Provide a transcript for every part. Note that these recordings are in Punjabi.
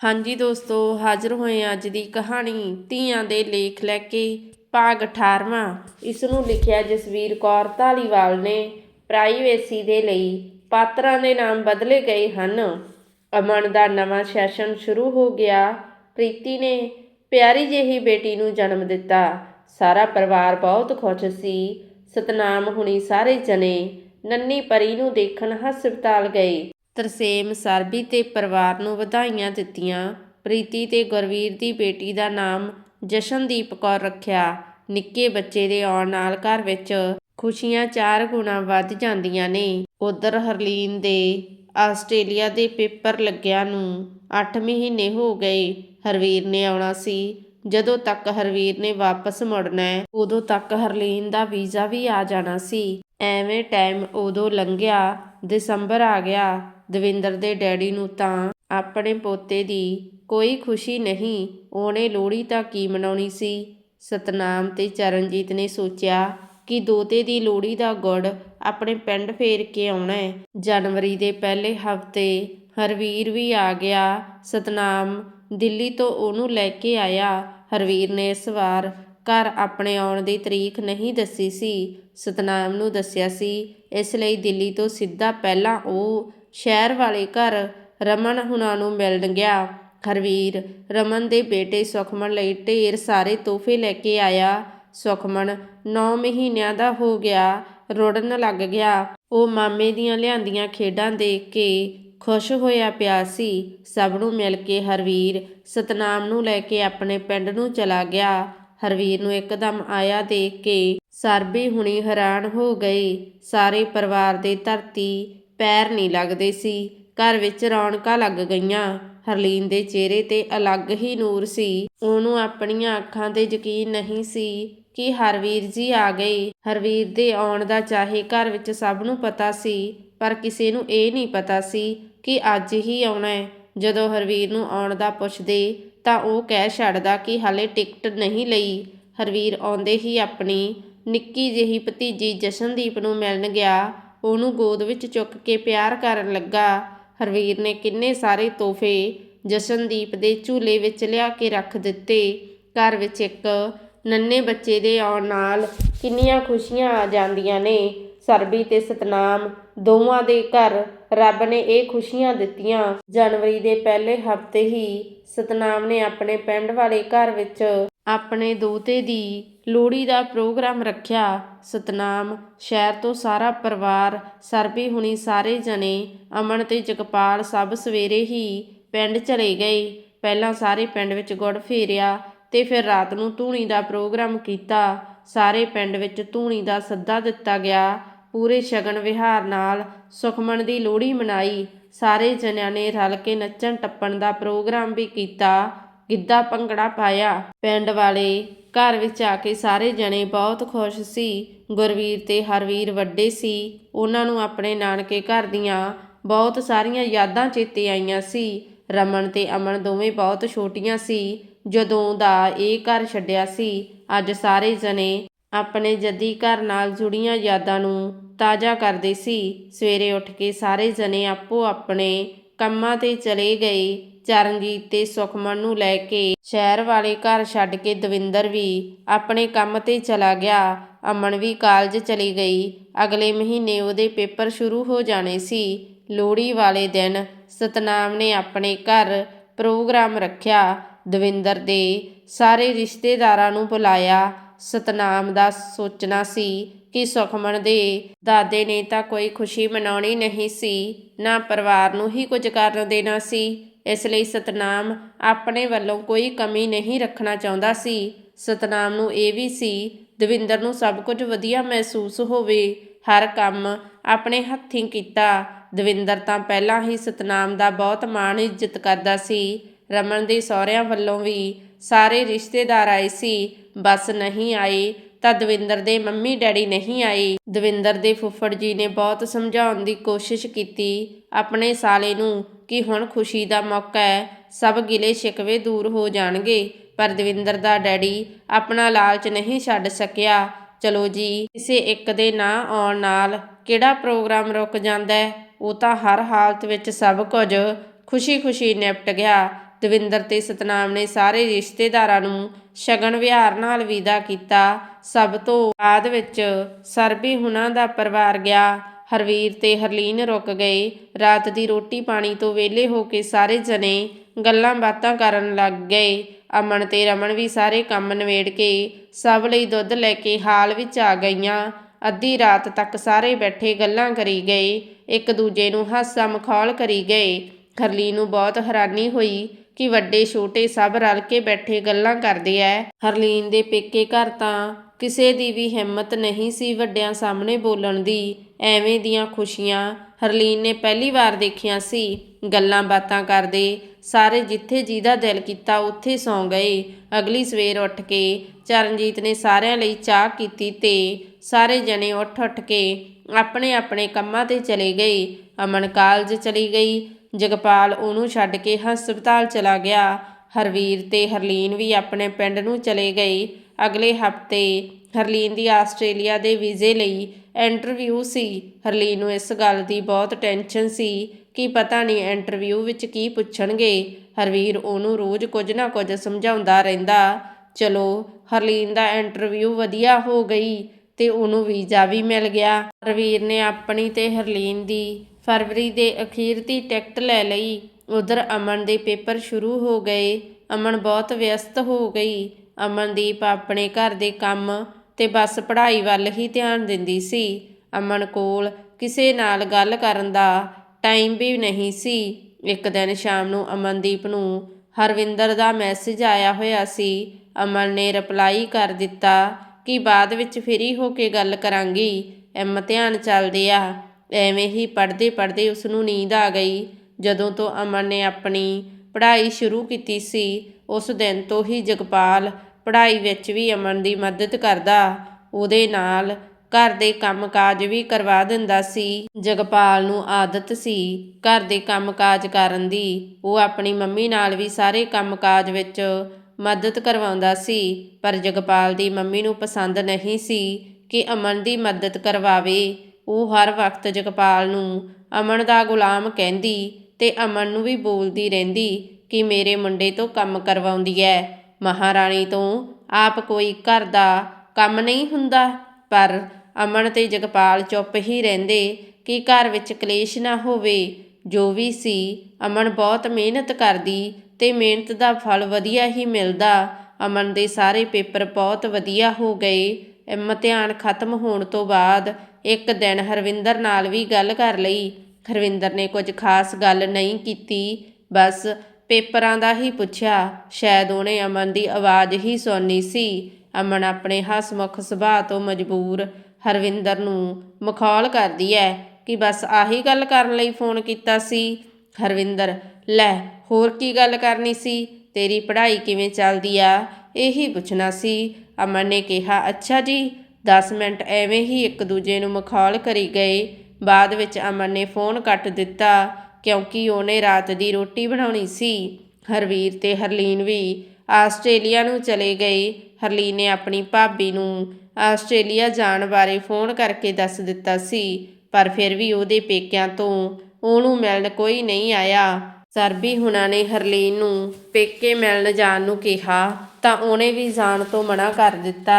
ਹਾਂਜੀ ਦੋਸਤੋ, ਹਾਜ਼ਰ ਹੋਏ ਅੱਜ ਦੀ ਕਹਾਣੀ ਧੀਆਂ ਦੇ ਲੇਖ ਲੈ ਕੇ, ਭਾਗ 18ਵਾਂ ਇਸ ਨੂੰ ਲਿਖਿਆ ਜਸਵੀਰ ਕੌਰ ਧਾਲੀਵਾਲ ਨੇ। ਪ੍ਰਾਈਵੇਸੀ ਦੇ ਲਈ ਪਾਤਰਾਂ ਦੇ ਨਾਮ ਬਦਲੇ ਗਏ ਹਨ। ਅਮਨ ਦਾ ਨਵਾਂ ਸੈਸ਼ਨ ਸ਼ੁਰੂ ਹੋ ਗਿਆ। ਪ੍ਰੀਤੀ ਨੇ ਪਿਆਰੀ ਜਿਹੀ ਬੇਟੀ ਨੂੰ ਜਨਮ ਦਿੱਤਾ। ਸਾਰਾ ਪਰਿਵਾਰ ਬਹੁਤ ਖੁਸ਼ ਸੀ। ਸਤਨਾਮ ਹੁਣੀ ਸਾਰੇ ਜਣੇ ਨੰਨੀ ਪਰੀ ਨੂੰ ਦੇਖਣ ਹਸਪਤਾਲ ਗਏ। ਤਰਸੇਮ ਸਰਬੀ ਤੇ ਪਰਿਵਾਰ ਨੂੰ ਵਧਾਈਆਂ ਦਿੱਤੀਆਂ। ਪ੍ਰੀਤੀ ਤੇ ਗੁਰਵੀਰ ਦੀ ਬੇਟੀ ਦਾ ਨਾਮ ਜਸ਼ਨਦੀਪ ਕੌਰ ਰੱਖਿਆ। ਨਿੱਕੇ ਬੱਚੇ ਦੇ ਆਉਣ ਨਾਲ ਘਰ ਵਿੱਚ ਖੁਸ਼ੀਆਂ ਚਾਰ ਗੁਣਾ ਵੱਧ ਜਾਂਦੀਆਂ ਨੇ। ਉਧਰ ਹਰਲੀਨ ਦੇ ਆਸਟ੍ਰੇਲੀਆ ਦੇ ਪੇਪਰ ਲੱਗਿਆ ਨੂੰ 8 ਮਹੀਨੇ ਹੋ ਗਏ ਹਰਵੀਰ ਨੇ ਆਉਣਾ ਸੀ। ਜਦੋਂ ਤੱਕ ਹਰਵੀਰ ਨੇ ਵਾਪਸ ਮੁੜਨਾ ਉਦੋਂ ਤੱਕ ਹਰਲੀਨ ਦਾ ਵੀਜ਼ਾ ਵੀ ਆ ਜਾਣਾ ਸੀ। ਐਵੇਂ ਟਾਈਮ ਉਦੋਂ ਲੰਘਿਆ ਦਸੰਬਰ ਆ ਗਿਆ। ਦਵਿੰਦਰ ਦੇ ਡੈਡੀ ਨੂੰ ਤਾਂ ਆਪਣੇ ਪੋਤੇ ਦੀ ਕੋਈ ਖੁਸ਼ੀ ਨਹੀਂ। ਉਹਨੇ ਲੋਹੜੀ ਤਾਂ ਕੀ ਮਨਾਉਣੀ ਸੀ? ਸਤਨਾਮ ਤੇ ਚਰਨਜੀਤ ਨੇ ਸੋਚਿਆ ਕਿ ਦੋਤੇ ਦੀ ਲੋਹੜੀ ਦਾ ਗੁੜ ਆਪਣੇ ਪਿੰਡ ਫੇਰ ਕੇ ਆਉਣਾ ਹੈ। ਜਨਵਰੀ ਦੇ ਪਹਿਲੇ ਹਫ਼ਤੇ ਹਰਵੀਰ ਵੀ ਆ ਗਿਆ। ਸਤਨਾਮ ਦਿੱਲੀ ਤੋਂ ਉਹਨੂੰ ਲੈ ਕੇ ਆਇਆ। ਹਰਵੀਰ ਨੇ ਇਸ ਵਾਰ ਘਰ ਆਪਣੇ ਆਉਣ ਦੀ ਤਰੀਕ ਨਹੀਂ ਦੱਸੀ ਸੀ, ਸਤਨਾਮ ਨੂੰ ਦੱਸਿਆ ਸੀ। ਇਸ ਲਈ ਦਿੱਲੀ ਤੋਂ ਸਿੱਧਾ ਪਹਿਲਾਂ ਉਹ ਸ਼ਹਿਰ ਵਾਲੇ ਘਰ ਰਮਨ ਹੁਣਾਂ ਨੂੰ ਮਿਲਣ ਗਿਆ। ਹਰਵੀਰ ਰਮਨ ਦੇ ਬੇਟੇ ਸੁਖਮਨ ਲਈ ਢੇਰ ਸਾਰੇ ਤੋਹਫੇ ਲੈ ਕੇ ਆਇਆ। ਸੁਖਮਨ 9 ਮਹੀਨਿਆਂ ਦਾ ਹੋ ਗਿਆ, ਰੋੜਨ ਲੱਗ ਗਿਆ। ਉਹ ਮਾਮੇ ਦੀਆਂ ਲਿਆਂਦੀਆਂ ਖੇਡਾਂ ਦੇਖ ਕੇ ਖੁਸ਼ ਹੋਇਆ ਪਿਆ ਸੀ। ਸਭ ਨੂੰ ਮਿਲ ਕੇ ਹਰਵੀਰ ਸਤਨਾਮ ਨੂੰ ਲੈ ਕੇ ਆਪਣੇ ਪਿੰਡ ਨੂੰ ਚਲਾ ਗਿਆ। ਹਰਵੀਰ ਨੂੰ ਇੱਕਦਮ ਆਇਆ ਦੇਖ ਕੇ ਸਰਬੀ ਹੁਣੀ ਹੈਰਾਨ ਹੋ ਗਏ ਸਾਰੇ ਪਰਿਵਾਰ ਦੇ ਧਰਤੀ ਪੈਰ ਨਹੀਂ ਲੱਗਦੇ ਸੀ। ਘਰ ਵਿੱਚ ਰੌਣਕਾਂ ਲੱਗ ਗਈਆਂ। ਹਰਲੀਨ ਦੇ ਚਿਹਰੇ ਤੇ ਅਲੱਗ ਹੀ ਨੂਰ ਸੀ। ਉਹਨੂੰ ਆਪਣੀਆਂ ਅੱਖਾਂ ਤੇ ਯਕੀਨ ਨਹੀਂ ਸੀ ਕਿ ਹਰਵੀਰ ਜੀ ਆ ਗਏ। ਹਰਵੀਰ ਦੇ ਆਉਣ ਦਾ ਚਾਹੇ ਘਰ ਵਿੱਚ ਸਭ ਨੂੰ ਪਤਾ ਸੀ, ਪਰ ਕਿਸੇ ਨੂੰ ਇਹ ਨਹੀਂ ਪਤਾ ਸੀ ਕਿ ਅੱਜ ਹੀ ਆਉਣਾ ਹੈ। ਜਦੋਂ ਹਰਵੀਰ ਨੂੰ ਆਉਣ ਦਾ ਪੁੱਛਦੇ ਤਾਂ ਉਹ ਕਹਿ ਛੱਡਦਾ ਕਿ ਹਾਲੇ ਟਿਕਟ ਨਹੀਂ ਲਈ। ਹਰਵੀਰ ਆਉਂਦੇ ਹੀ ਆਪਣੀ ਨਿੱਕੀ ਜਿਹੀ ਭਤੀਜੀ ਜਸ਼ਨਦੀਪ ਨੂੰ ਮਿਲਣ ਗਿਆ। ਉਹਨੂੰ ਗੋਦ ਵਿੱਚ ਚੁੱਕ ਕੇ ਪਿਆਰ ਕਰਨ ਲੱਗਾ। ਹਰਵੀਰ ਨੇ ਕਿੰਨੇ ਸਾਰੇ ਤੋਹਫੇ ਜਸ਼ਨਦੀਪ ਦੇ ਝੂਲੇ ਵਿੱਚ ਲਿਆ ਕੇ ਰੱਖ ਦਿੱਤੇ। ਘਰ ਵਿੱਚ ਇੱਕ ਨੰਨੇ ਬੱਚੇ ਦੇ ਆਉਣ ਨਾਲ ਕਿੰਨੀਆਂ ਖੁਸ਼ੀਆਂ ਆ ਜਾਂਦੀਆਂ ਨੇ। ਸਰਬੀ ਤੇ ਸਤਨਾਮ ਦੋਵਾਂ ਦੇ ਘਰ ਰੱਬ ਨੇ ਇਹ ਖੁਸ਼ੀਆਂ ਦਿੱਤੀਆਂ। ਜਨਵਰੀ ਦੇ ਪਹਿਲੇ ਹਫ਼ਤੇ ਹੀ ਸਤਨਾਮ ਨੇ ਆਪਣੇ ਪਿੰਡ ਵਾਲੇ ਘਰ ਵਿੱਚ ਆਪਣੇ ਦੋਤੇ ਦੀ ਲੋਹੜੀ ਦਾ ਪ੍ਰੋਗਰਾਮ ਰੱਖਿਆ। ਸਤਨਾਮ ਸ਼ਹਿਰ ਤੋਂ ਸਾਰਾ ਪਰਿਵਾਰ, ਸਰਬੀ ਹੁਣੀ ਸਾਰੇ ਜਣੇ ਅਮਨ ਤੇ ਜਗਪਾਲ ਸਭ ਸਵੇਰੇ ਹੀ ਪਿੰਡ ਚਲੇ ਗਏ। ਪਹਿਲਾਂ ਸਾਰੇ ਪਿੰਡ ਵਿੱਚ ਗੁੜ ਫੇਰਿਆ ਤੇ ਫਿਰ ਰਾਤ ਨੂੰ ਧੂਣੀ ਦਾ ਪ੍ਰੋਗਰਾਮ ਕੀਤਾ। ਸਾਰੇ ਪਿੰਡ ਵਿੱਚ ਧੂਣੀ ਦਾ ਸੱਦਾ ਦਿੱਤਾ ਗਿਆ। ਪੂਰੇ ਸ਼ਗਨ ਵਿਹਾਰ ਨਾਲ ਸੁਖਮਨ ਦੀ ਲੋਹੜੀ ਮਨਾਈ। ਸਾਰੇ ਜਣਿਆਂ ਨੇ ਰਲ ਕੇ ਨੱਚਣ ਟੱਪਣ ਦਾ ਪ੍ਰੋਗਰਾਮ ਵੀ ਕੀਤਾ। ਗਿੱਧਾ ਭੰਗੜਾ ਪਾਇਆ। ਪਿੰਡ ਵਾਲੇ ਘਰ ਵਿੱਚ ਆ ਕੇ ਸਾਰੇ ਜਣੇ ਬਹੁਤ ਖੁਸ਼ ਸੀ। ਗੁਰਵੀਰ ਤੇ ਹਰਵੀਰ ਵੱਡੇ ਸੀ। ਉਹਨਾਂ ਨੂੰ ਆਪਣੇ ਨਾਨਕੇ ਘਰ ਦੀਆਂ ਬਹੁਤ ਸਾਰੀਆਂ ਯਾਦਾਂ ਚੇਤੇ ਆਈਆਂ ਸੀ। ਰਮਨ ਤੇ ਅਮਨ ਦੋਵੇਂ ਬਹੁਤ ਛੋਟੀਆਂ ਸੀ। ਜਦੋਂ ਦਾ ਇਹ ਘਰ ਛੱਡਿਆ ਸੀ, ਅੱਜ ਸਾਰੇ ਜਣੇ ਆਪਣੇ ਜੱਦੀ ਘਰ ਨਾਲ ਜੁੜੀਆਂ ਯਾਦਾਂ ਨੂੰ ਤਾਜ਼ਾ ਕਰਦੇ ਸੀ। ਸਵੇਰੇ ਉੱਠ ਕੇ ਸਾਰੇ ਜਣੇ ਆਪੋ ਆਪਣੇ ਕੰਮਾਂ ਤੇ ਚਲੇ ਗਏ। ਚਰਨਜੀਤ ਤੇ ਸੁਖਮਨ ਨੂੰ ਲੈ ਕੇ ਸ਼ਹਿਰ ਵਾਲੇ ਘਰ ਛੱਡ ਕੇ ਦਵਿੰਦਰ ਵੀ ਆਪਣੇ ਕੰਮ ਤੇ ਚਲਾ ਗਿਆ। ਅਮਨ ਵੀ ਕਾਲਜ ਚਲੀ ਗਈ। ਅਗਲੇ ਮਹੀਨੇ ਉਹਦੇ ਪੇਪਰ ਸ਼ੁਰੂ ਹੋ ਜਾਣੇ ਸੀ। ਲੋਹੜੀ ਵਾਲੇ ਦਿਨ ਸਤਨਾਮ ਨੇ ਆਪਣੇ ਘਰ ਪ੍ਰੋਗਰਾਮ ਰੱਖਿਆ। ਦਵਿੰਦਰ ਦੇ ਸਾਰੇ ਰਿਸ਼ਤੇਦਾਰਾਂ ਨੂੰ ਬੁਲਾਇਆ। ਸਤਨਾਮ ਦਾ ਸੋਚਣਾ ਸੀ ਕਿ ਸੁਖਮਨ ਦੇ ਦਾਦੇ ਨੇ ਤਾਂ ਕੋਈ ਖੁਸ਼ੀ ਮਨਾਉਣੀ ਨਹੀਂ ਸੀ, ਨਾ ਪਰਿਵਾਰ ਨੂੰ ਹੀ ਕੁਝ ਕਰਨ ਦੇਣਾ ਸੀ। ਇਸ ਲਈ ਸਤਨਾਮ ਆਪਣੇ ਵੱਲੋਂ ਕੋਈ ਕਮੀ ਨਹੀਂ ਰੱਖਣਾ ਚਾਹੁੰਦਾ ਸੀ। ਸਤਨਾਮ ਨੂੰ ਇਹ ਵੀ ਸੀ, ਦਵਿੰਦਰ ਨੂੰ ਸਭ ਕੁਝ ਵਧੀਆ ਮਹਿਸੂਸ ਹੋਵੇ, ਹਰ ਕੰਮ ਆਪਣੇ ਹੱਥੀਂ ਕੀਤਾ। ਦਵਿੰਦਰ ਤਾਂ ਪਹਿਲਾਂ ਹੀ ਸਤਨਾਮ ਦਾ ਬਹੁਤ ਮਾਣ ਇੱਜ਼ਤ ਕਰਦਾ ਸੀ। ਰਮਨ ਦੇ ਸਹੁਰਿਆਂ ਵੱਲੋਂ ਵੀ ਸਾਰੇ ਰਿਸ਼ਤੇਦਾਰ ਆਏ ਸੀ, ਬਸ ਨਹੀਂ ਆਏ ਤਾਂ ਦਵਿੰਦਰ ਦੇ ਮੰਮੀ ਡੈਡੀ ਨਹੀਂ ਆਏ। ਦਵਿੰਦਰ ਦੇ ਫੁੱਫੜ ਜੀ ਨੇ ਬਹੁਤ ਸਮਝਾਉਣ ਦੀ ਕੋਸ਼ਿਸ਼ ਕੀਤੀ ਆਪਣੇ ਸਾਲੇ ਨੂੰ ਕਿ ਹੁਣ ਖੁਸ਼ੀ ਦਾ ਮੌਕਾ ਹੈ, ਸਭ ਗਿਲੇ ਸ਼ਿਕਵੇ ਦੂਰ ਹੋ ਜਾਣਗੇ। ਪਰ ਦਵਿੰਦਰ ਦਾ ਡੈਡੀ ਆਪਣਾ ਲਾਲਚ ਨਹੀਂ ਛੱਡ ਸਕਿਆ। ਚਲੋ ਜੀ, ਕਿਸੇ ਇੱਕ ਦੇ ਨਾ ਆਉਣ ਨਾਲ ਕਿਹੜਾ ਪ੍ਰੋਗਰਾਮ ਰੁਕ ਜਾਂਦਾ ਉਹ ਤਾਂ ਹਰ ਹਾਲਤ ਵਿੱਚ ਸਭ ਕੁਝ ਖੁਸ਼ੀ-ਖੁਸ਼ੀ ਨਿਪਟ ਗਿਆ। ਦਵਿੰਦਰ ਤੇ ਸਤਨਾਮ ਨੇ ਸਾਰੇ ਰਿਸ਼ਤੇਦਾਰਾਂ ਨੂੰ ਸ਼ਗਨ ਵਿਹਾਰ ਨਾਲ ਵਿਦਾ ਕੀਤਾ। ਸਭ ਤੋਂ ਬਾਅਦ ਵਿੱਚ ਸਰਬੀ ਹੁਣਾਂ ਦਾ ਪਰਿਵਾਰ ਗਿਆ। ਹਰਵੀਰ ਤੇ ਹਰਲੀਨ ਰੁਕ ਗਏ। ਰਾਤ ਦੀ ਰੋਟੀ ਪਾਣੀ ਤੋਂ ਵਿਹਲੇ ਹੋ ਕੇ ਸਾਰੇ ਜਣੇ ਗੱਲਾਂ ਬਾਤਾਂ ਕਰਨ ਲੱਗ ਗਏ। ਅਮਨ ਤੇ ਰਮਨ ਵੀ ਸਾਰੇ ਕੰਮ ਨਿਬੇੜ ਕੇ ਸਭ ਲਈ ਦੁੱਧ ਲੈ ਕੇ ਹਾਲ ਵਿੱਚ ਆ ਗਈਆਂ। ਅੱਧੀ ਰਾਤ ਤੱਕ ਸਾਰੇ ਬੈਠੇ ਗੱਲਾਂ ਕਰੀ ਗਏ। ਇੱਕ ਦੂਜੇ ਨੂੰ ਹਾਸਾ ਮਖੌਲ ਕਰੀ ਗਏ। ਹਰਲੀਨ ਨੂੰ ਬਹੁਤ ਹੈਰਾਨੀ ਹੋਈ ਕਿ ਵੱਡੇ, ਛੋਟੇ ਸਭ ਰਲ ਕੇ ਬੈਠੇ ਗੱਲਾਂ ਕਰਦੇ ਐ। ਹਰਲੀਨ ਦੇ ਪੇਕੇ ਘਰ ਤਾਂ ਕਿਸੇ ਦੀ ਵੀ ਹਿੰਮਤ ਨਹੀਂ ਸੀ ਵੱਡਿਆਂ ਸਾਹਮਣੇ ਬੋਲਣ ਦੀ, ਐਵੇਂ ਦੀਆਂ ਖੁਸ਼ੀਆਂ ਹਰਲੀਨ ਨੇ ਪਹਿਲੀ ਵਾਰ ਦੇਖੀਆਂ ਸੀ। ਗੱਲਾਂ ਬਾਤਾਂ ਕਰਦੇ ਸਾਰੇ ਜਿੱਥੇ ਜਿਹਦਾ ਦਿਲ ਕੀਤਾ ਉੱਥੇ ਸੌਂ ਗਏ। ਅਗਲੀ ਸਵੇਰ ਉੱਠ ਕੇ ਚਰਨਜੀਤ ਨੇ ਸਾਰਿਆਂ ਲਈ ਚਾਹ ਕੀਤੀ ਤੇ ਸਾਰੇ ਜਣੇ ਉੱਠ ਉੱਠ ਕੇ ਆਪਣੇ ਆਪਣੇ ਕੰਮਾਂ ਤੇ ਚਲੇ ਗਏ। ਅਮਨ ਕਾਲਜ ਚਲੀ ਗਈ। ਜਗਪਾਲ ਉਹਨੂੰ ਛੱਡ ਕੇ ਹਸਪਤਾਲ ਚਲਾ ਗਿਆ। ਹਰਵੀਰ ਤੇ ਹਰਲੀਨ ਵੀ ਆਪਣੇ ਪਿੰਡ ਨੂੰ ਚਲੇ ਗਏ। ਅਗਲੇ ਹਫ਼ਤੇ ਹਰਲੀਨ ਦੀ ਆਸਟ੍ਰੇਲੀਆ ਦੇ ਵੀਜ਼ੇ ਲਈ ਇੰਟਰਵਿਊ ਸੀ। ਹਰਲੀਨ ਨੂੰ ਇਸ ਗੱਲ ਦੀ ਬਹੁਤ ਟੈਨਸ਼ਨ ਸੀ ਕਿ ਪਤਾ ਨਹੀਂ ਇੰਟਰਵਿਊ ਵਿੱਚ ਕੀ ਪੁੱਛਣਗੇ। ਹਰਵੀਰ ਉਹਨੂੰ ਰੋਜ਼ ਕੁਝ ਨਾ ਕੁਝ ਸਮਝਾਉਂਦਾ ਰਹਿੰਦਾ। ਚਲੋ, ਹਰਲੀਨ ਦਾ ਇੰਟਰਵਿਊ ਵਧੀਆ ਹੋ ਗਈ ਤੇ ਉਹਨੂੰ ਵੀਜ਼ਾ ਵੀ ਮਿਲ ਗਿਆ। ਹਰਵੀਰ ਨੇ ਆਪਣੀ ਤੇ ਹਰਲੀਨ ਦੀ ਫਰਵਰੀ ਦੇ ਅਖੀਰ ਦੀ ਟਿਕਟ ਲੈ ਲਈ। ਉਧਰ ਅਮਨ ਦੇ ਪੇਪਰ ਸ਼ੁਰੂ ਹੋ ਗਏ। ਅਮਨ ਬਹੁਤ ਵਿਅਸਤ ਹੋ ਗਈ। ਅਮਨਦੀਪ ਆਪਣੇ ਘਰ ਦੇ ਕੰਮ ਤੇ ਬਸ ਪੜ੍ਹਾਈ ਵੱਲ ਹੀ ਧਿਆਨ ਦਿੰਦੀ ਸੀ। ਅਮਨ ਕੋਲ ਕਿਸੇ ਨਾਲ ਗੱਲ ਕਰਨ ਦਾ ਟਾਈਮ ਵੀ ਨਹੀਂ ਸੀ। ਇੱਕ ਦਿਨ ਸ਼ਾਮ ਨੂੰ ਅਮਨਦੀਪ ਨੂੰ ਹਰਵਿੰਦਰ ਦਾ ਮੈਸੇਜ ਆਇਆ ਹੋਇਆ ਸੀ। ਅਮਨ ਨੇ ਰਿਪਲਾਈ ਕਰ ਦਿੱਤਾ ਕਿ ਬਾਅਦ ਵਿੱਚ ਫ੍ਰੀ ਹੋ ਕੇ ਗੱਲ ਕਰਾਂਗੀ। ਇਮਤਿਹਾਨ ਚੱਲਦੇ ਆ। ਐਵੇਂ ਹੀ ਪੜ੍ਹਦੇ ਪੜ੍ਹਦੇ ਉਸ ਨੂੰ ਨੀਂਦ ਆ ਗਈ। ਜਦੋਂ ਤੋਂ ਅਮਨ ਨੇ ਆਪਣੀ ਪੜ੍ਹਾਈ ਸ਼ੁਰੂ ਕੀਤੀ ਸੀ, ਉਸ ਦਿਨ ਤੋਂ ਹੀ ਜਗਪਾਲ ਪੜ੍ਹਾਈ ਵਿੱਚ ਵੀ ਅਮਨ ਦੀ ਮਦਦ ਕਰਦਾ, ਉਹਦੇ ਨਾਲ ਘਰ ਦੇ ਕੰਮਕਾਜ ਵੀ ਕਰਵਾ ਦਿੰਦਾ ਸੀ। ਜਗਪਾਲ ਨੂੰ ਆਦਤ ਸੀ ਘਰ ਦੇ ਕੰਮਕਾਜ ਕਰਨ ਦੀ। ਉਹ ਆਪਣੀ ਮੰਮੀ ਨਾਲ ਵੀ ਸਾਰੇ ਕੰਮਕਾਜ ਵਿੱਚ ਮਦਦ ਕਰਵਾਉਂਦਾ ਸੀ, ਪਰ ਜਗਪਾਲ ਦੀ ਮੰਮੀ ਨੂੰ ਪਸੰਦ ਨਹੀਂ ਸੀ ਕਿ ਅਮਨ ਦੀ ਮਦਦ ਕਰਵਾਵੇ। ਉਹ ਹਰ ਵਕਤ ਜਗਪਾਲ ਨੂੰ ਅਮਨ ਦਾ ਗੁਲਾਮ ਕਹਿੰਦੀ ਤੇ ਅਮਨ ਨੂੰ ਵੀ ਬੋਲਦੀ ਰਹਿੰਦੀ ਕਿ ਮੇਰੇ ਮੁੰਡੇ ਤੋਂ ਕੰਮ ਕਰਵਾਉਂਦੀ ਐ। ਮਹਾਰਾਣੀ ਤੋਂ ਆਪ ਕੋਈ ਘਰ ਦਾ ਕੰਮ ਨਹੀਂ ਹੁੰਦਾ, ਪਰ ਅਮਨ ਤੇ ਜਗਪਾਲ ਚੁੱਪ ਹੀ ਰਹਿੰਦੇ ਕਿ ਘਰ ਵਿੱਚ ਕਲੇਸ਼ ਨਾ ਹੋਵੇ। ਜੋ ਵੀ ਸੀ, ਅਮਨ ਬਹੁਤ ਮਿਹਨਤ ਕਰਦੀ ਤੇ ਮਿਹਨਤ ਦਾ ਫਲ ਵਧੀਆ ਹੀ ਮਿਲਦਾ। ਅਮਨ ਦੇ ਸਾਰੇ ਪੇਪਰ ਬਹੁਤ ਵਧੀਆ ਹੋ ਗਏ। ਇਮਤਿਹਾਨ ਖਤਮ ਹੋਣ ਤੋਂ ਬਾਅਦ ਇੱਕ ਦਿਨ ਹਰਵਿੰਦਰ ਨਾਲ ਵੀ ਗੱਲ ਕਰ ਲਈ। ਹਰਵਿੰਦਰ ਨੇ ਕੁਝ ਖਾਸ ਗੱਲ ਨਹੀਂ ਕੀਤੀ, ਬਸ ਪੇਪਰਾਂ ਦਾ ਹੀ ਪੁੱਛਿਆ। ਸ਼ਾਇਦ ਉਹਨੇ ਅਮਨ ਦੀ ਆਵਾਜ਼ ਹੀ ਸੁਣਨੀ ਸੀ। ਅਮਨ ਆਪਣੇ ਹਸਮੁਖ ਸੁਭਾਅ ਤੋਂ ਮਜਬੂਰ ਹਰਵਿੰਦਰ ਨੂੰ ਮਖੌਲ ਕਰਦੀ ਐ ਕਿ ਬਸ ਆਹੀ ਗੱਲ ਕਰਨ ਲਈ ਫੋਨ ਕੀਤਾ ਸੀ। ਹਰਵਿੰਦਰ, ਲੈ, ਹੋਰ ਕੀ ਗੱਲ ਕਰਨੀ ਸੀ? ਤੇਰੀ ਪੜ੍ਹਾਈ ਕਿਵੇਂ ਚੱਲਦੀ ਆ? ਇਹੀ ਪੁੱਛਣਾ ਸੀ। ਅਮਨ ਨੇ ਕਿਹਾ, ਅੱਛਾ ਜੀ 10 ਮਿੰਟ ਐਵੇਂ ਹੀ ਇੱਕ ਦੂਜੇ ਨੂੰ ਮਖੌਲ ਕਰੀ ਗਏ। ਬਾਅਦ ਵਿੱਚ ਅਮਨ ਨੇ ਫੋਨ ਕੱਟ ਦਿੱਤਾ, ਕਿਉਂਕਿ ਉਹਨੇ ਰਾਤ ਦੀ ਰੋਟੀ ਬਣਾਉਣੀ ਸੀ। ਹਰਵੀਰ ਤੇ ਹਰਲੀਨ ਵੀ ਆਸਟ੍ਰੇਲੀਆ ਨੂੰ ਚਲੇ ਗਏ। ਹਰਲੀਨ ਨੇ ਆਪਣੀ ਭਾਬੀ ਨੂੰ ਆਸਟ੍ਰੇਲੀਆ ਜਾਣ ਬਾਰੇ ਫੋਨ ਕਰਕੇ ਦੱਸ ਦਿੱਤਾ ਸੀ, ਪਰ ਫਿਰ ਵੀ ਉਹਦੇ ਪੇਕਿਆਂ ਤੋਂ ਉਹਨੂੰ ਮਿਲਣ ਕੋਈ ਨਹੀਂ ਆਇਆ। ਸਰਬੀ ਹੁਣਾਂ ਨੇ ਹਰਲੀਨ ਨੂੰ ਪੇਕੇ ਮਿਲਣ ਜਾਣ ਨੂੰ ਕਿਹਾ, ਤਾਂ ਉਹਨੇ ਵੀ ਜਾਣ ਤੋਂ ਮਨਾ ਕਰ ਦਿੱਤਾ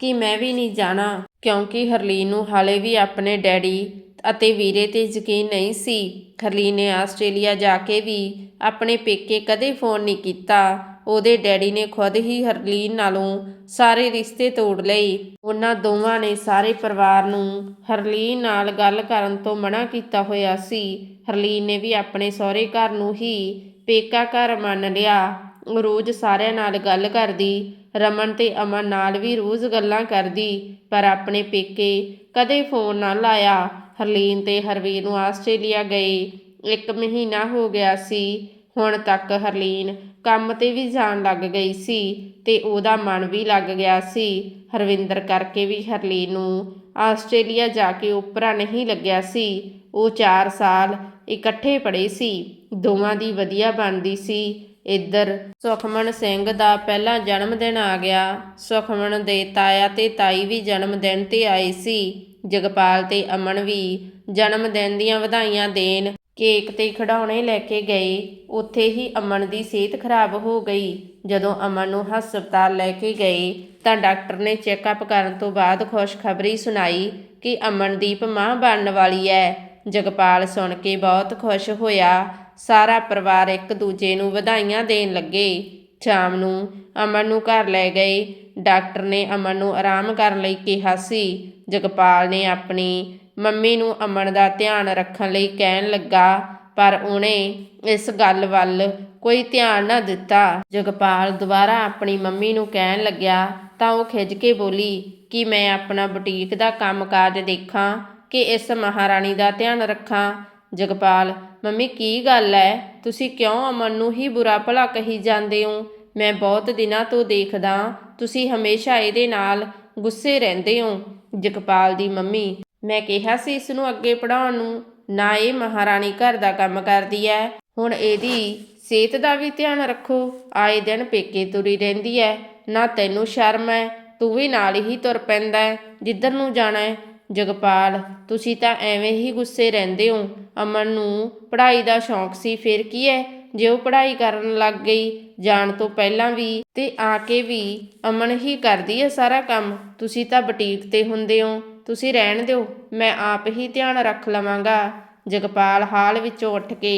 ਕਿ ਮੈਂ ਵੀ ਨਹੀਂ ਜਾਣਾ, ਕਿਉਂਕਿ ਹਰਲੀਨ ਨੂੰ ਹਾਲੇ ਵੀ ਆਪਣੇ ਡੈਡੀ ਅਤੇ ਵੀਰੇ ਤੇ ਯਕੀਨ ਨਹੀਂ ਸੀ। ਹਰਲੀਨ ਨੇ ਆਸਟ੍ਰੇਲੀਆ ਜਾ ਕੇ ਵੀ ਆਪਣੇ ਪੇਕੇ ਕਦੇ ਫੋਨ ਨਹੀਂ ਕੀਤਾ। ਉਹਦੇ ਡੈਡੀ ਨੇ ਖੁਦ ਹੀ ਹਰਲੀਨ ਨਾਲੋਂ ਸਾਰੇ ਰਿਸ਼ਤੇ ਤੋੜ ਲਏ। ਉਹਨਾਂ ਦੋਵਾਂ ਨੇ ਸਾਰੇ ਪਰਿਵਾਰ ਨੂੰ ਹਰਲੀਨ ਨਾਲ ਗੱਲ ਕਰਨ ਤੋਂ ਮਨਾ ਕੀਤਾ ਹੋਇਆ ਸੀ। ਹਰਲੀਨ ਨੇ ਵੀ ਆਪਣੇ ਸਹੁਰੇ ਘਰ ਨੂੰ ਹੀ ਪੇਕਾ ਘਰ ਮੰਨ ਲਿਆ। ਰੋਜ਼ ਸਾਰਿਆਂ ਨਾਲ ਗੱਲ ਕਰਦੀ, ਰਮਨ ਤੇ ਅਮਨ ਨਾਲ ਵੀ ਰੋਜ਼ ਗੱਲਾਂ ਕਰਦੀ, ਪਰ ਆਪਣੇ ਪੇਕੇ ਕਦੇ ਫੋਨ ਨਾ ਲਾਇਆ। ਹਰਲੀਨ ਤੇ ਹਰਵੀਰ ਨੂੰ ਆਸਟ੍ਰੇਲੀਆ ਗਏ। ਇੱਕ ਮਹੀਨਾ ਹੋ ਗਿਆ ਸੀ। ਹੁਣ ਤੱਕ ਹਰਲੀਨ ਕੰਮ ਤੇ ਵੀ ਜਾਣ ਲੱਗ ਗਈ ਸੀ ਤੇ ਉਹਦਾ ਮਨ ਵੀ ਲੱਗ ਗਿਆ ਸੀ। ਹਰਵਿੰਦਰ ਕਰਕੇ ਵੀ ਹਰਲੀਨ ਨੂੰ ਆਸਟ੍ਰੇਲੀਆ ਜਾ ਕੇ ਉਪਰਾ ਨਹੀਂ ਲੱਗਿਆ ਸੀ। ਉਹ 4 ਸਾਲ ਇਕੱਠੇ ਪੜ੍ਹੇ ਸੀ। ਦੋਵਾਂ ਦੀ ਵਧੀਆ ਬਣਦੀ ਸੀ। ਇੱਧਰ ਸੁਖਮਨ ਸਿੰਘ ਦਾ ਪਹਿਲਾ ਜਨਮ ਦਿਨ ਆ ਗਿਆ। ਸੁਖਮਨ ਦੇ ਤਾਇਆ ਤੇ ਤਾਈ ਵੀ ਜਨਮ ਦਿਨ ਤੇ ਆਏ ਸੀ। ਜਗਪਾਲ ਤੇ ਅਮਨ ਵੀ ਜਨਮ ਦਿਨ ਦੀਆਂ ਵਧਾਈਆਂ ਦੇਣ ਕੇਕ ਤੇ ਖਿਡੌਣੇ ਲੈ ਕੇ ਗਏ ਉੱਥੇ ਹੀ ਅਮਨ ਦੀ ਸਿਹਤ ਖਰਾਬ ਹੋ ਗਈ। ਜਦੋਂ ਅਮਨ ਨੂੰ ਹਸਪਤਾਲ ਲੈ ਕੇ ਗਏ ਤਾਂ ਡਾਕਟਰ ਨੇ ਚੈੱਕਅਪ ਕਰਨ ਤੋਂ ਬਾਅਦ ਖੁਸ਼ਖਬਰੀ ਸੁਣਾਈ ਕਿ ਅਮਨਦੀਪ ਮਾਂ ਬਣਨ ਵਾਲੀ ਹੈ ਜਗਪਾਲ ਸੁਣ ਕੇ ਬਹੁਤ ਖੁਸ਼ ਹੋਇਆ। ਸਾਰਾ ਪਰਿਵਾਰ ਇੱਕ ਦੂਜੇ ਨੂੰ ਵਧਾਈਆਂ ਦੇਣ ਲੱਗੇ। ਸ਼ਾਮ ਨੂੰ ਅਮਨ ਨੂੰ ਘਰ ਲੈ ਗਏ। ਡਾਕਟਰ ਨੇ ਅਮਨ ਨੂੰ ਆਰਾਮ ਕਰਨ ਲਈ ਕਿਹਾ ਸੀ। ਜਗਪਾਲ ਨੇ ਆਪਣੀ ਮੰਮੀ ਨੂੰ ਅਮਨ ਦਾ ਧਿਆਨ ਰੱਖਣ ਲਈ ਕਹਿਣ ਲੱਗਾ, ਪਰ ਉਹਨੇ ਇਸ ਗੱਲ ਵੱਲ ਕੋਈ ਧਿਆਨ ਨਾ ਦਿੱਤਾ। ਜਗਪਾਲ ਦੁਬਾਰਾ ਆਪਣੀ ਮੰਮੀ ਨੂੰ ਕਹਿਣ ਲੱਗਿਆ, ਤਾਂ ਉਹ ਖਿੱਝ ਕੇ ਬੋਲੀ, ਕਿ ਮੈਂ ਆਪਣਾ ਬੁਟੀਕ ਦਾ ਕੰਮਕਾਜ ਦੇਖਾਂ? ਕਿ ਇਸ ਮਹਾਰਾਣੀ ਦਾ ਧਿਆਨ ਰੱਖਾਂ? ਜਗਪਾਲ, ਮੰਮੀ, ਕੀ ਗੱਲ ਹੈ ਤੁਸੀਂ ਕਿਉਂ ਅਮਨ ਨੂੰ ਹੀ ਬੁਰਾ ਭਲਾ ਕਹੀ ਜਾਂਦੇ ਹੋ? ਮੈਂ ਬਹੁਤ ਦਿਨਾਂ ਤੋਂ ਦੇਖਦਾ, ਤੁਸੀਂ ਹਮੇਸ਼ਾ ਇਹਦੇ ਨਾਲ ਗੁੱਸੇ ਰਹਿੰਦੇ ਹੋ। ਜਗਪਾਲ ਦੀ ਮੰਮੀ ਮੈਂ ਕਿਹਾ ਸੀ ਇਸ ਨੂੰ ਅੱਗੇ ਪੜਾਉਣ ਨੂੰ, ਨਾ ਇਹ ਮਹਾਰਾਣੀ ਘਰ ਦਾ ਕੰਮ ਕਰਦੀ ਹੈ ਹੁਣ ਇਹਦੀ ਸਿਹਤ ਦਾ ਵੀ ਧਿਆਨ ਰੱਖੋ, ਆਏ ਦਿਨ ਪੇਕੇ ਤੁਰੀ ਰਹਿੰਦੀ ਹੈ ਨਾ ਤੈਨੂੰ ਸ਼ਰਮ ਹੈ ਤੂੰ ਵੀ ਨਾਲ ਹੀ ਤੁਰ ਪੈਂਦਾ ਜਿੱਧਰ ਨੂੰ ਜਾਣਾ ਹੈ ਜਗਪਾਲ, ਤੁਸੀਂ ਤਾਂ ਐਵੇਂ ਹੀ ਗੁੱਸੇ ਰਹਿੰਦੇ ਹੋ। ਅਮਨ ਨੂੰ ਪੜ੍ਹਾਈ ਦਾ ਸ਼ੌਂਕ ਸੀ, ਫਿਰ ਕੀ ਹੈ ਜੇ ਉਹ ਪੜ੍ਹਾਈ ਕਰਨ ਲੱਗ ਗਈ, ਜਾਣ ਤੋਂ ਪਹਿਲਾਂ ਵੀ ਤੇ ਆ ਕੇ ਵੀ ਅਮਨ ਹੀ ਕਰਦੀ ਹੈ ਸਾਰਾ ਕੰਮ। ਤੁਸੀਂ ਤਾਂ ਬੁਟੀਕ ਤੇ ਹੁੰਦੇ ਹੋ। ਤੁਸੀਂ ਰਹਿਣ ਦਿਓ, ਮੈਂ ਆਪ ਹੀ ਧਿਆਨ ਰੱਖ ਲਵਾਂਗਾ। ਜਗਪਾਲ ਹਾਲ ਵਿੱਚੋਂ ਉੱਠ ਕੇ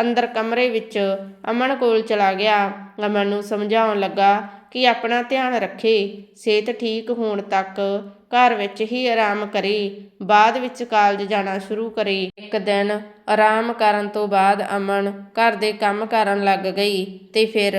ਅੰਦਰ ਕਮਰੇ ਵਿੱਚ ਅਮਨ ਕੋਲ ਚਲਾ ਗਿਆ। ਅਮਨ ਨੂੰ ਸਮਝਾਉਣ ਲੱਗਾ ਕਿ ਆਪਣਾ ਧਿਆਨ ਰੱਖੇ, ਸਿਹਤ ਠੀਕ ਹੋਣ ਤੱਕ ਘਰ ਵਿੱਚ ਹੀ ਆਰਾਮ ਕਰੇ, ਬਾਅਦ ਵਿੱਚ ਕਾਲਜ ਜਾਣਾ ਸ਼ੁਰੂ ਕਰੇ। ਇੱਕ ਦਿਨ ਆਰਾਮ ਕਰਨ ਤੋਂ ਬਾਅਦ ਅਮਨ ਘਰ ਦੇ ਕੰਮ ਕਰਨ ਲੱਗ ਗਈ ਤੇ ਫਿਰ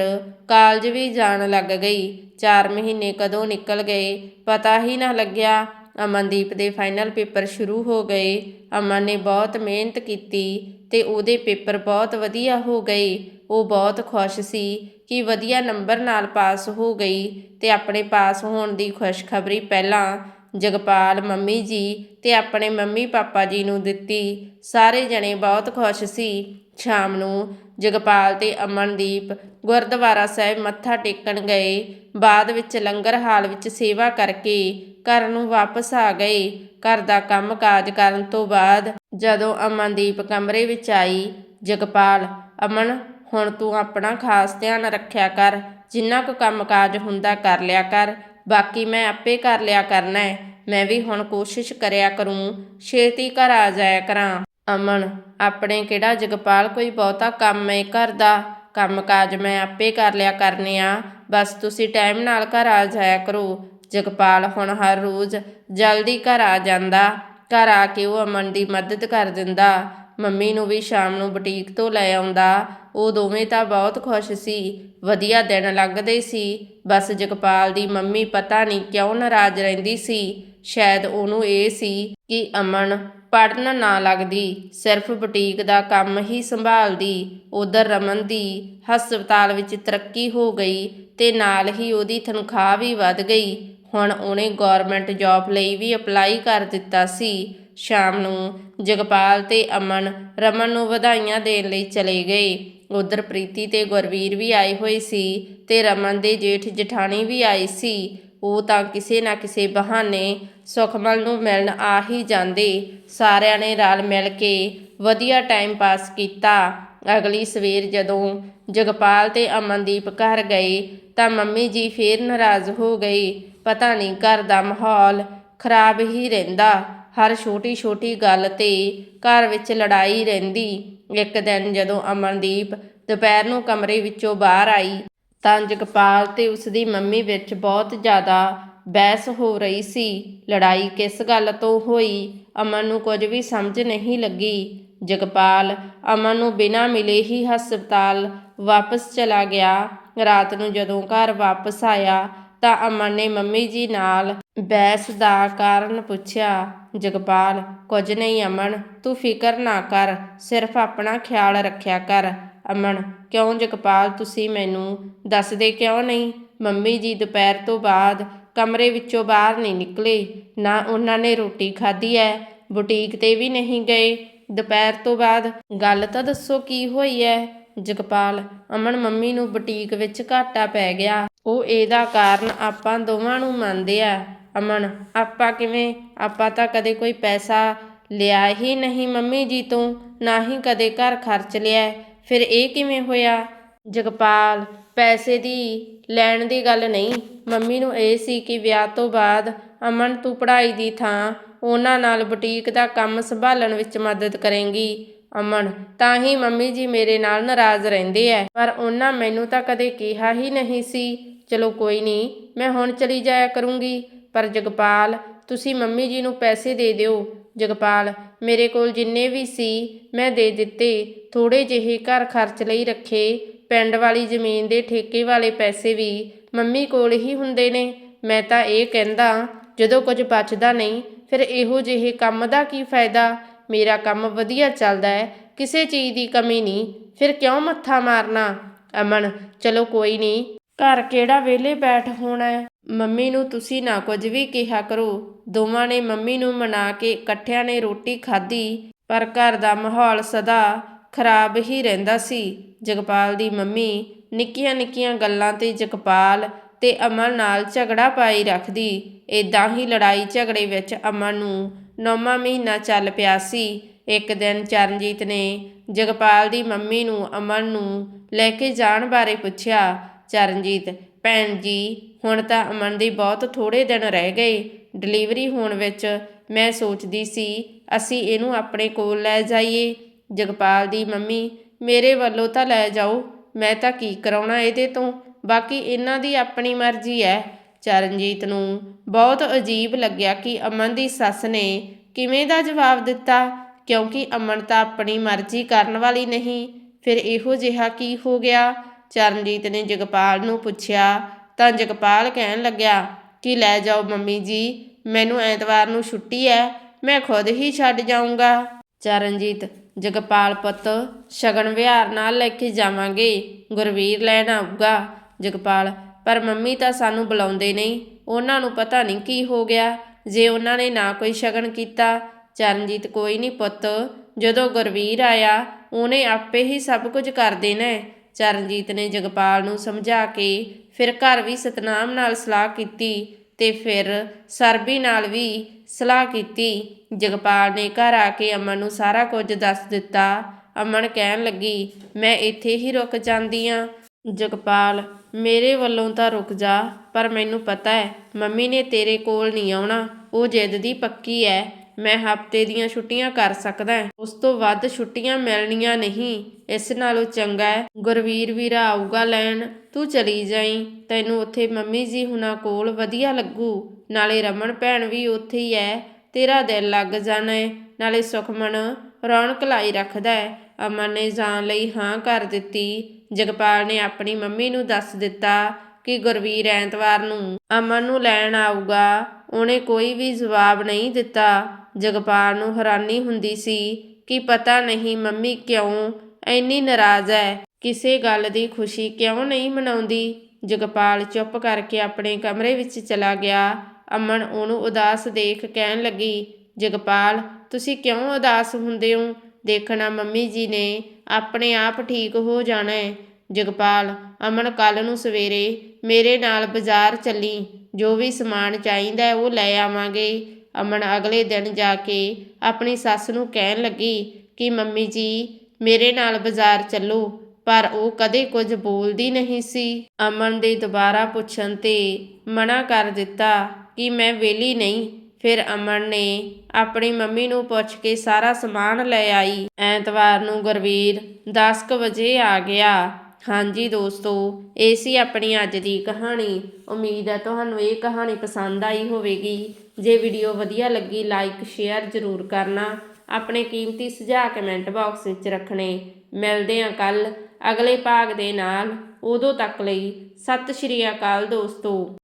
ਕਾਲਜ ਵੀ ਜਾਣ ਲੱਗ ਗਈ। 4 ਮਹੀਨੇ ਕਦੋਂ ਨਿਕਲ ਗਏ, ਪਤਾ ਹੀ ਨਾ ਲੱਗਿਆ ਅਮਨਦੀਪ ਦੇ ਫਾਈਨਲ ਪੇਪਰ ਸ਼ੁਰੂ ਹੋ ਗਏ। ਅਮਨ ਨੇ ਬਹੁਤ ਮਿਹਨਤ ਕੀਤੀ ਤੇ ਉਹਦੇ ਪੇਪਰ ਬਹੁਤ ਵਧੀਆ ਹੋ ਗਏ। ਉਹ ਬਹੁਤ ਖੁਸ਼ ਸੀ ਕਿ ਵਧੀਆ ਨੰਬਰ ਨਾਲ ਪਾਸ ਹੋ ਗਈ ਤੇ ਆਪਣੇ ਪਾਸ ਹੋਣ ਦੀ ਖੁਸ਼ਖਬਰੀ ਪਹਿਲਾਂ ਜਗਪਾਲ ਮੰਮੀ ਜੀ ਤੇ ਆਪਣੇ ਮੰਮੀ ਪਾਪਾ ਜੀ ਨੂੰ ਦਿੱਤੀ। ਸਾਰੇ ਜਣੇ ਬਹੁਤ ਖੁਸ਼ ਸੀ। ਸ਼ਾਮ ਨੂੰ ਜਗਪਾਲ ਤੇ ਅਮਨਦੀਪ ਗੁਰਦੁਆਰਾ ਸਾਹਿਬ ਮੱਥਾ ਟੇਕਣ ਗਏ। ਬਾਅਦ ਵਿੱਚ ਲੰਗਰ ਹਾਲ ਵਿੱਚ ਸੇਵਾ ਕਰਕੇ ਘਰ ਨੂੰ ਵਾਪਸ ਆ ਗਏ। ਘਰ ਦਾ ਕੰਮ ਕਾਜ ਕਰਨ ਤੋਂ ਬਾਅਦ ਜਦੋਂ ਅਮਨਦੀਪ ਕਮਰੇ ਵਿੱਚ ਆਈ, ਜਗਪਾਲ, ਅਮਨ, ਹੁਣ ਤੂੰ ਆਪਣਾ ਖਾਸ ਧਿਆਨ ਰੱਖਿਆ ਕਰ। ਜਿੰਨਾ ਕੁ ਕੰਮ ਕਾਜ ਹੁੰਦਾ ਕਰ ਲਿਆ ਕਰ। ਬਾਕੀ ਮੈਂ ਆਪੇ ਕਰ ਲਿਆ ਕਰਨਾ ਹੈ। ਮੈਂ ਵੀ ਹੁਣ ਕੋਸ਼ਿਸ਼ ਕਰਿਆ ਕਰੂੰ। ਛੇਤੀ ਘਰ ਆ ਜਾਇਆ ਕਰਾਂ। ਅਮਨ, ਆਪਣੇ ਕਿਹੜਾ ਜਗਪਾਲ ਕੋਈ ਬਹੁਤਾ ਕੰਮ ਹੈ ਘਰ ਦਾ? ਕੰਮ ਕਾਜ ਮੈਂ ਆਪੇ ਕਰ ਲਿਆ ਕਰਨੇ ਆ। ਬਸ ਤੁਸੀਂ ਟਾਈਮ ਨਾਲ ਘਰ ਆ ਜਾਇਆ ਕਰੋ। ਜਗਪਾਲ ਹੁਣ ਹਰ ਰੋਜ਼ ਜਲਦੀ ਘਰ ਆ ਜਾਂਦਾ। ਘਰ ਆ ਕੇ ਉਹ ਅਮਨ ਦੀ ਮਦਦ ਕਰ ਦਿੰਦਾ। ਮੰਮੀ ਨੂੰ ਵੀ ਸ਼ਾਮ ਨੂੰ ਬੁਟੀਕ ਤੋਂ ਲੈ ਆਉਂਦਾ। ਉਹ ਦੋਵੇਂ ਤਾਂ ਬਹੁਤ ਖੁਸ਼ ਸੀ। ਵਧੀਆ ਦਿਨ ਲੰਘਦੇ ਸੀ। ਬਸ ਜਗਪਾਲ ਦੀ ਮੰਮੀ ਪਤਾ ਨਹੀਂ ਕਿਉਂ ਨਾਰਾਜ਼ ਰਹਿੰਦੀ ਸੀ। ਸ਼ਾਇਦ ਉਹਨੂੰ ਇਹ ਸੀ ਕਿ ਅਮਨ ਪੜਨ ਨਾ ਲੱਗਦੀ, ਸਿਰਫ ਬੁਟੀਕ ਦਾ ਕੰਮ ਹੀ ਸੰਭਾਲਦੀ। ਉਧਰ ਰਮਨ ਦੀ ਹਸਪਤਾਲ ਵਿੱਚ ਤਰੱਕੀ ਹੋ ਗਈ ਤੇ ਨਾਲ ਹੀ ਉਹਦੀ ਤਨਖਾਹ ਵੀ ਵੱਧ ਗਈ। ਹੁਣ ਉਹਨੇ ਗੌਰਮੈਂਟ ਜੌਬ ਲਈ ਵੀ ਅਪਲਾਈ ਕਰ ਦਿੱਤਾ ਸੀ। ਸ਼ਾਮ ਨੂੰ ਜਗਪਾਲ ਤੇ ਅਮਨ ਰਮਨ ਨੂੰ ਵਧਾਈਆਂ ਦੇਣ ਲਈ ਚਲੇ ਗਏ। ਉਧਰ ਪ੍ਰੀਤੀ ਤੇ ਗੁਰਵੀਰ ਵੀ ਆਏ ਹੋਏ ਸੀ ਤੇ ਰਮਨ ਦੇ ਜੇਠ ਜਠਾਣੀ ਵੀ ਆਏ ਸੀ। ਉਹ ਤਾਂ ਕਿਸੇ ਨਾ ਕਿਸੇ ਬਹਾਨੇ ਸੁਖਮਲ ਨੂੰ ਮਿਲਣ ਆ ਹੀ ਜਾਂਦੇ। ਸਾਰਿਆਂ ਨੇ ਰਲ ਮਿਲ ਕੇ ਵਧੀਆ ਟਾਈਮ ਪਾਸ ਕੀਤਾ। ਅਗਲੀ ਸਵੇਰ ਜਦੋਂ ਜਗਪਾਲ ਤੇ ਅਮਨਦੀਪ ਘਰ ਗਏ ਤਾਂ ਮੰਮੀ ਜੀ ਫੇਰ ਨਾਰਾਜ਼ ਹੋ ਗਏ। ਪਤਾ ਨਹੀਂ ਘਰ ਦਾ ਮਾਹੌਲ ਖਰਾਬ ਹੀ ਰਹਿੰਦਾ। ਹਰ ਛੋਟੀ ਛੋਟੀ ਗੱਲ ਤੇ ਘਰ ਵਿੱਚ ਲੜਾਈ ਰਹਿੰਦੀ। ਇੱਕ ਦਿਨ ਜਦੋਂ ਅਮਨਦੀਪ ਦੁਪਹਿਰ ਨੂੰ ਕਮਰੇ ਵਿੱਚੋਂ ਬਾਹਰ ਆਈ ਤਾਂ ਜਗਪਾਲ ਤੇ ਉਸ ਦੀ ਮੰਮੀ ਵਿੱਚ ਬਹੁਤ ਜ਼ਿਆਦਾ ਬਹਿਸ ਹੋ ਰਹੀ ਸੀ। ਲੜਾਈ ਕਿਸ ਗੱਲ ਤੋਂ ਹੋਈ? ਅਮਨ ਨੂੰ ਕੁਝ ਵੀ ਸਮਝ ਨਹੀਂ ਲੱਗੀ। ਜਗਪਾਲ ਅਮਨ ਨੂੰ ਬਿਨਾਂ ਮਿਲੇ ਹੀ ਹਸਪਤਾਲ ਵਾਪਸ ਚਲਾ ਗਿਆ। ਰਾਤ ਨੂੰ ਜਦੋਂ ਘਰ ਵਾਪਸ ਆਇਆ ਤਾਂ ਅਮਨ ਨੇ ਮੰਮੀ ਜੀ ਨਾਲ ਬਹਿਸ ਦਾ ਕਾਰਨ ਪੁੱਛਿਆ, ਜਗਪਾਲ, ਕੁਝ ਨਹੀਂ ਅਮਨ, ਤੂੰ ਫਿਕਰ ਨਾ ਕਰ, ਸਿਰਫ ਆਪਣਾ ਖਿਆਲ ਰੱਖਿਆ ਕਰ। ਅਮਨ, ਕਿਉਂ ਜਗਪਾਲ, ਤੁਸੀਂ ਮੈਨੂੰ ਦੱਸਦੇ ਕਿਉਂ ਨਹੀਂ? ਮੰਮੀ ਜੀ ਦੁਪਹਿਰ ਤੋਂ ਬਾਅਦ ਕਮਰੇ ਵਿੱਚੋਂ ਬਾਹਰ ਨਹੀਂ ਨਿਕਲੇ, ਨਾ ਉਹਨਾਂ ਨੇ ਰੋਟੀ ਖਾਧੀ ਹੈ ਬੁਟੀਕ ਤੇ ਵੀ ਨਹੀਂ ਗਏ। ਦੁਪਹਿਰ ਤੋਂ ਬਾਅਦ ਗੱਲ ਤਾਂ ਦੱਸੋ ਕੀ ਹੋਈ ਹੈ ਜਗਪਾਲ, ਅਮਨ ਮੰਮੀ ਨੂੰ ਬੁਟੀਕ ਵਿੱਚ ਘਾਟਾ ਪੈ ਗਿਆ। ਉਹ ਇਹਦਾ ਕਾਰਨ ਆਪਾਂ ਦੋਵਾਂ ਨੂੰ ਮੰਨਦੇ ਆ। ਅਮਨ, ਆਪਾਂ ਕਿਵੇਂ? ਆਪਾਂ ਤਾਂ ਕਦੇ ਕੋਈ ਪੈਸਾ ਲਿਆ ਹੀ ਨਹੀਂ ਮੰਮੀ ਜੀ ਤੋਂ, ਨਾ ਹੀ ਕਦੇ ਘਰ ਖਰਚ ਲਿਆ। ਫਿਰ ਇਹ ਕਿਵੇਂ ਹੋਇਆ? ਜਗਪਾਲ, ਪੈਸੇ ਦੀ ਲੈਣ ਦੀ ਗੱਲ ਨਹੀਂ। ਮੰਮੀ ਨੂੰ ਇਹ ਸੀ ਕਿ ਵਿਆਹ ਤੋਂ ਬਾਅਦ ਅਮਨ ਤੂੰ ਪੜ੍ਹਾਈ ਦੀ ਥਾਂ, ਉਹਨਾਂ ਨਾਲ ਬੁਟੀਕ ਦਾ ਕੰਮ ਸੰਭਾਲਣ ਵਿੱਚ ਮਦਦ ਕਰੇਂਗੀ। ਅਮਨ, ਤਾਂ ਹੀ ਮੰਮੀ ਜੀ ਮੇਰੇ ਨਾਲ ਨਾਰਾਜ਼ ਰਹਿੰਦੇ ਐ। ਪਰ ਉਹਨਾਂ ਮੈਨੂੰ ਤਾਂ ਕਦੇ ਕਿਹਾ ਹੀ ਨਹੀਂ ਸੀ, ਚਲੋ ਕੋਈ ਨਹੀਂ, ਮੈਂ ਹੁਣ ਚਲੀ ਜਾਇਆ ਕਰੂੰਗੀ। ਪਰ ਜਗਪਾਲ, ਤੁਸੀਂ ਮੰਮੀ ਜੀ ਨੂੰ ਪੈਸੇ ਦੇ ਦਿਓ। ਜਗਪਾਲ, ਮੇਰੇ ਕੋਲ ਜਿੰਨੇ ਵੀ ਸੀ, ਮੈਂ ਦੇ ਦਿੱਤੇ। ਥੋੜੇ ਜਿਹੇ ਘਰ ਖਰਚ ਲਈ ਰੱਖੇ। ਪਿੰਡ ਵਾਲੀ ਜ਼ਮੀਨ ਦੇ ਠੇਕੇ ਵਾਲੇ ਪੈਸੇ ਵੀ ਮੰਮੀ ਕੋਲ ਹੀ ਹੁੰਦੇ ਨੇ। ਮੈਂ ਤਾਂ ਇਹ ਕਹਿੰਦਾ, ਜਦੋਂ ਕੁਝ ਬਚਦਾ ਨਹੀਂ, ਫਿਰ ਇਹੋ ਜਿਹੇ ਕੰਮ ਦਾ ਕੀ ਫਾਇਦਾ? ਮੇਰਾ ਕੰਮ ਵਧੀਆ ਚੱਲਦਾ ਹੈ, ਕਿਸੇ ਚੀਜ਼ ਦੀ ਕਮੀ ਨਹੀਂ, ਫਿਰ ਕਿਉਂ ਮੱਥਾ ਮਾਰਨਾ? ਅਮਨ, ਚਲੋ ਕੋਈ ਨਹੀਂ। ਘਰ ਕਿਹੜਾ ਵਿਹਲੇ ਬੈਠ ਹੋਣਾ ਹੈ? ਮੰਮੀ ਨੂੰ ਤੁਸੀਂ ਨਾ ਕੁਝ ਵੀ ਕਿਹਾ ਕਰੋ। ਦੋਵਾਂ ਨੇ ਮੰਮੀ ਨੂੰ ਮਨਾ ਕੇ ਇਕੱਠਿਆਂ ਨੇ ਰੋਟੀ ਖਾਧੀ, ਪਰ ਘਰ ਦਾ ਮਾਹੌਲ ਸਦਾ ਖਰਾਬ ਹੀ ਰਹਿੰਦਾ ਸੀ। ਜਗਪਾਲ ਦੀ ਮੰਮੀ ਨਿੱਕੀਆਂ ਨਿੱਕੀਆਂ ਗੱਲਾਂ ਤੇ ਜਗਪਾਲ ਤੇ ਅਮਨ ਨਾਲ ਝਗੜਾ ਪਾਈ ਰੱਖਦੀ। ਏਦਾਂ ਹੀ ਲੜਾਈ ਝਗੜੇ ਵਿੱਚ ਅਮਨ ਨੂੰ ਨੌਵਾਂ ਮਹੀਨਾ ਚੱਲ ਪਿਆ ਸੀ। ਇੱਕ ਦਿਨ ਚਰਨਜੀਤ ਨੇ ਜਗਪਾਲ ਦੀ ਮੰਮੀ ਨੂੰ, ਅਮਨ ਨੂੰ ਲੈ ਕੇ ਜਾਣ ਬਾਰੇ ਪੁੱਛਿਆ, ਚਰਨਜੀਤ, ਭੈਣ ਜੀ, ਹੁਣ ਤਾਂ ਅਮਨ ਦੀ ਬਹੁਤ ਥੋੜੇ ਦਿਨ ਰਹਿ ਗਏ। ਡਿਲੀਵਰੀ ਹੋਣ ਵਿੱਚ ਮੈਂ ਸੋਚਦੀ ਸੀ, ਅਸੀਂ ਇਹਨੂੰ ਆਪਣੇ ਕੋਲ ਲੈ ਜਾਈਏ। ਜਗਪਾਲ ਦੀ ਮੰਮੀ, ਮੇਰੇ ਵੱਲੋਂ ਤਾਂ ਲੈ ਜਾਓ, ਮੈਂ ਤਾਂ ਕੀ ਕਰਾਉਣਾ ਇਹਦੇ ਤੋਂ? ਬਾਕੀ ਇਹਨਾਂ ਦੀ ਆਪਣੀ ਮਰਜ਼ੀ ਹੈ। ਚਰਨਜੀਤ ਨੂੰ ਬਹੁਤ ਅਜੀਬ ਲੱਗਿਆ ਕਿ ਅਮਨ ਦੀ ਸੱਸ ਨੇ ਕਿਵੇਂ ਦਾ ਜਵਾਬ ਦਿੱਤਾ, ਕਿਉਂਕਿ ਅਮਨ ਤਾਂ ਆਪਣੀ ਮਰਜ਼ੀ ਕਰਨ ਵਾਲੀ ਨਹੀਂ। ਫਿਰ ਇਹੋ ਜਿਹਾ ਕੀ ਹੋ ਗਿਆ? ਚਰਨਜੀਤ ਨੇ ਜਗਪਾਲ ਨੂੰ ਪੁੱਛਿਆ, ਤਾਂ ਜਗਪਾਲ ਕਹਿਣ ਲੱਗਿਆ, ਕਿ ਲੈ ਜਾਓ ਮੰਮੀ ਜੀ, ਮੈਨੂੰ ਐਤਵਾਰ ਨੂੰ ਛੁੱਟੀ ਹੈ ਮੈਂ ਖੁਦ ਹੀ ਛੱਡ ਜਾਊਂਗਾ। ਚਰਨਜੀਤ, ਜਗਪਾਲ ਪੁੱਤ, ਸ਼ਗਨ ਵਿਹਾਰ ਨਾਲ ਲੈ ਕੇ ਜਾਵਾਂਗੇ, ਗੁਰਵੀਰ ਲੈਣ ਆਊਗਾ। ਜਗਪਾਲ ਪਰ ਮੰਮੀ ਤਾਂ ਸਾਨੂੰ ਬੁਲਾਉਂਦੇ ਨਹੀਂ। ਉਹਨਾਂ ਨੂੰ ਪਤਾ ਨਹੀਂ ਕੀ ਹੋ ਗਿਆ। ਜੇ ਉਹਨਾਂ ਨੇ ਨਾ ਕੋਈ ਸ਼ਗਨ ਕੀਤਾ, ਚਰਨਜੀਤ ਕੋਈ ਨਹੀਂ ਪੁੱਤ। ਜਦੋਂ ਗੁਰਵੀਰ ਆਇਆ, ਉਹਨੇ ਆਪੇ ਹੀ ਸਭ ਕੁਝ ਕਰ ਦੇਣਾ। ਚਰਨਜੀਤ ਨੇ ਜਗਪਾਲ ਨੂੰ ਸਮਝਾ ਕੇ ਫਿਰ ਘਰ ਵੀ ਸਤਨਾਮ ਨਾਲ ਸਲਾਹ ਕੀਤੀ ਤੇ ਫਿਰ ਸਰਬੀ ਨਾਲ ਵੀ ਸਲਾਹ ਕੀਤੀ। ਜਗਪਾਲ ਨੇ ਘਰ ਆ ਕੇ ਅਮਨ ਨੂੰ ਸਾਰਾ ਕੁਝ ਦੱਸ ਦਿੱਤਾ। ਅਮਨ ਕਹਿਣ ਲੱਗੀ, ਮੈਂ ਇੱਥੇ ਹੀ ਰੁਕ ਜਾਂਦੀ ਆ। ਜਗਪਾਲ, ਮੇਰੇ ਵੱਲੋਂ ਤਾਂ ਰੁਕ ਜਾ, ਪਰ ਮੈਨੂੰ ਪਤਾ ਹੈ, ਮੰਮੀ ਨੇ ਤੇਰੇ ਕੋਲ ਨਹੀਂ ਆਉਣਾ। ਉਹ ਜਿੱਦ ਦੀ ਪੱਕੀ ਹੈ, ਮੈਂ ਹਫ਼ਤੇ ਦੀਆਂ ਛੁੱਟੀਆਂ ਕਰ ਸਕਦਾ ਉਸ ਤੋਂ ਵੱਧ ਛੁੱਟੀਆਂ ਮਿਲਣੀਆਂ ਨਹੀਂ। ਇਸ ਨਾਲੋਂ ਚੰਗਾ ਹੈ, ਗੁਰਵੀਰ ਵੀਰਾ ਆਊਗਾ ਲੈਣ। ਤੂੰ ਚਲੀ ਜਾਈ। ਤੈਨੂੰ ਉੱਥੇ ਮੰਮੀ ਜੀ ਹੁਣਾਂ ਕੋਲ ਵਧੀਆ ਲੱਗੂ। ਨਾਲੇ ਰਮਨ ਭੈਣ ਵੀ ਉੱਥੇ ਹੀ ਹੈ। ਤੇਰਾ ਦਿਲ ਲੱਗ ਜਾਣਾ ਹੈ। ਨਾਲੇ ਸੁਖਮਨ ਰੌਣਕ ਲਾਈ ਰੱਖਦਾ ਹੈ। ਅਮਨ ਨੇ ਜਾਣ ਲਈ ਹਾਂ ਕਰ ਦਿੱਤੀ। ਜਗਪਾਲ ਨੇ ਆਪਣੀ ਮੰਮੀ ਨੂੰ ਦੱਸ ਦਿੱਤਾ ਕਿ ਗੁਰਵੀਰ ਐਤਵਾਰ ਨੂੰ ਅਮਨ ਨੂੰ ਲੈਣ ਆਊਗਾ। ਉਹਨੇ ਕੋਈ ਵੀ ਜਵਾਬ ਨਹੀਂ ਦਿੱਤਾ। ਜਗਪਾਲ ਨੂੰ ਹੈਰਾਨੀ ਹੁੰਦੀ ਸੀ ਕਿ ਪਤਾ ਨਹੀਂ ਮੰਮੀ ਕਿਉਂ ਇੰਨੀ ਨਾਰਾਜ਼ ਹੈ। ਕਿਸੇ ਗੱਲ ਦੀ ਖੁਸ਼ੀ ਕਿਉਂ ਨਹੀਂ ਮਨਾਉਂਦੀ? ਜਗਪਾਲ ਚੁੱਪ ਕਰਕੇ ਆਪਣੇ ਕਮਰੇ ਵਿੱਚ ਚਲਾ ਗਿਆ। ਅਮਨ ਉਹਨੂੰ ਉਦਾਸ ਦੇਖ ਕਹਿਣ ਲੱਗੀ, ਜਗਪਾਲ, ਤੁਸੀਂ ਕਿਉਂ ਉਦਾਸ ਹੁੰਦੇ ਹੋ? ਦੇਖਣਾ ਮੰਮੀ ਜੀ ਨੇ, ਆਪਣੇ ਆਪ ਠੀਕ ਹੋ ਜਾਣਾ ਹੈ। ਜਗਪਾਲ, ਅਮਨ ਕੱਲ ਨੂੰ ਸਵੇਰੇ ਮੇਰੇ ਨਾਲ ਬਾਜ਼ਾਰ ਚੱਲੀ, ਜੋ ਵੀ ਸਮਾਨ ਚਾਹੀਦਾ ਉਹ ਲੈ ਆਵਾਂਗੇ। ਅਮਨ ਅਗਲੇ ਦਿਨ ਜਾ ਕੇ ਆਪਣੀ ਸੱਸ ਨੂੰ ਕਹਿਣ ਲੱਗੀ ਕਿ ਮੰਮੀ ਜੀ, ਮੇਰੇ ਨਾਲ ਬਾਜ਼ਾਰ ਚੱਲੋ, ਪਰ ਉਹ ਕਦੇ ਕੁਝ ਬੋਲਦੀ ਨਹੀਂ ਸੀ। ਅਮਨ ਦੇ ਦੁਬਾਰਾ ਪੁੱਛਣ ਤੇ ਮਨਾ ਕਰ ਦਿੱਤਾ ਕਿ ਮੈਂ ਵੇਲੀ ਨਹੀਂ ਫਿਰ ਅਮਨ ਨੇ ਆਪਣੀ ਮੰਮੀ ਨੂੰ ਪੁੱਛ ਕੇ ਸਾਰਾ ਸਮਾਨ ਲੈ ਆਈ। ਐਤਵਾਰ ਨੂੰ ਗੁਰਵੀਰ 10:00 ਵਜੇ ਆ ਗਿਆ। ਹਾਂਜੀ ਦੋਸਤੋ, ਇਹ ਸੀ ਆਪਣੀ ਅੱਜ ਦੀ ਕਹਾਣੀ। ਉਮੀਦ ਹੈ ਤੁਹਾਨੂੰ ਇਹ ਕਹਾਣੀ ਪਸੰਦ ਆਈ ਹੋਵੇਗੀ। ਜੇ ਵੀਡੀਓ ਵਧੀਆ ਲੱਗੀ ਲਾਈਕ ਸ਼ੇਅਰ ਜ਼ਰੂਰ ਕਰਨਾ। ਆਪਣੇ ਕੀਮਤੀ ਸੁਝਾਅ ਕਮੈਂਟ ਬਾਕਸ ਵਿੱਚ ਰੱਖਣੇ। ਮਿਲਦੇ ਹਾਂ ਕੱਲ ਅਗਲੇ ਭਾਗ ਦੇ ਨਾਲ। ਉਦੋਂ ਤੱਕ ਲਈ ਸਤਿ ਸ਼੍ਰੀ ਅਕਾਲ ਦੋਸਤੋ।